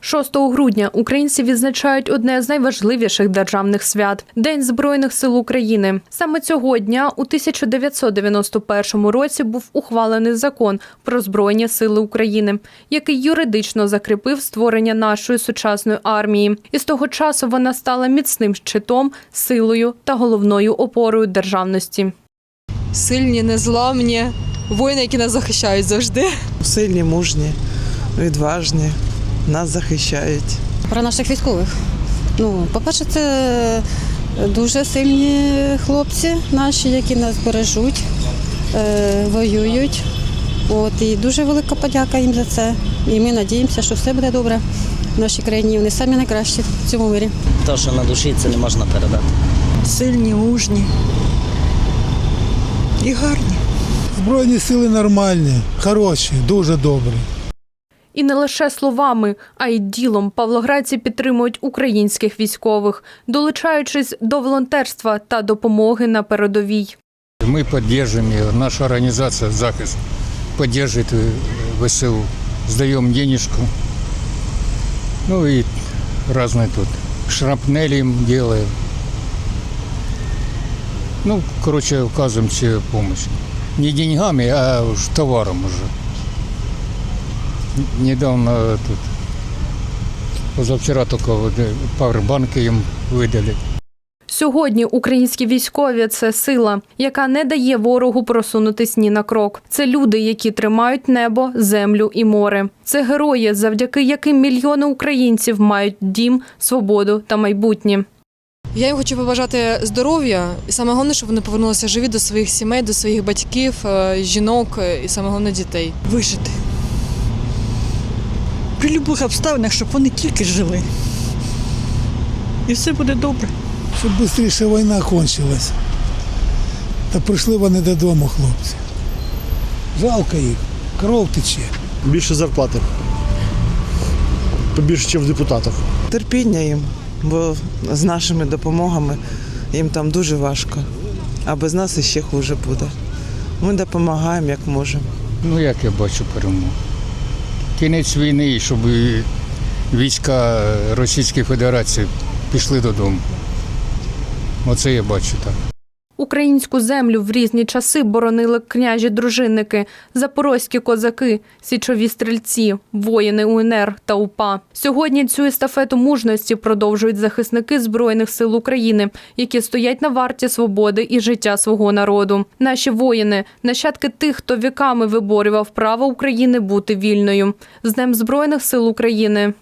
Шостого грудня українці відзначають одне з найважливіших державних свят День Збройних сил України. Саме цього дня у 1991 році був ухвалений закон про Збройні сили України, який юридично закріпив створення нашої сучасної армії. І з того часу вона стала міцним щитом, силою та головною опорою державності. сильні, незламні, воїни, які нас захищають завжди. сильні, мужні, відважні, нас захищають. Про наших військових. Ну, по-перше, це дуже сильні хлопці наші, які нас бережуть, е, воюють. От, і дуже велика подяка їм за це. І ми надіємося, що все буде добре в нашій країні. Вони самі найкращі в цьому мирі. Те, що на душі, це не можна передати. Сильні, мужні і гарні. Збройні сили нормальні, хороші, дуже добрі. І не лише словами, а й ділом павлоградці підтримують українських військових, долучаючись до волонтерства та допомоги на передовій. Мы поддерживаем ее, наша организация «Захист» поддерживает э, ВСУ. Сдаем денежку. Ну и разные тут. Шрапнели им делаем. Ну, короче, оказываем себе помощь. Не деньгами, а уж товаром уже. Н- Недавно тут, позавчера только вот, э, пауэрбанки им выдали. Сьогодні українські військові це сила, яка не дає ворогу просунутись ні на крок. Це люди, які тримають небо, землю і море. Це герої, завдяки яким мільйони українців мають дім, свободу та майбутнє. Я їм хочу побажати здоров'я, і саме головне, щоб вони повернулися живі до своїх сімей, до своїх батьків, е, жінок е, і саме головне дітей. вижити. При будь-яких обставинах, щоб вони тільки жили. І все буде добре. Щоб швидше війна кончилась. Та прийшли вони додому, хлопці. Жалко їх, кров тече. більше зарплати. Побільше, ніж в депутатів. Терпіння їм, бо з нашими допомогами їм там дуже важко. А без нас іще хуже буде. Ми допомагаємо як можемо. Ну, як я бачу перемогу. Кінець війни, щоб війська Російської Федерації пішли додому. Оце я бачу так. Українську землю в різні часи боронили княжі дружинники, запорозькі козаки, січові стрільці, воїни УНР та УПА. Сьогодні цю естафету мужності продовжують захисники збройних сил України, які стоять на варті свободи і життя свого народу. Наші воїни, нащадки тих, хто віками виборював право України бути вільною. З Днем Збройних сил України.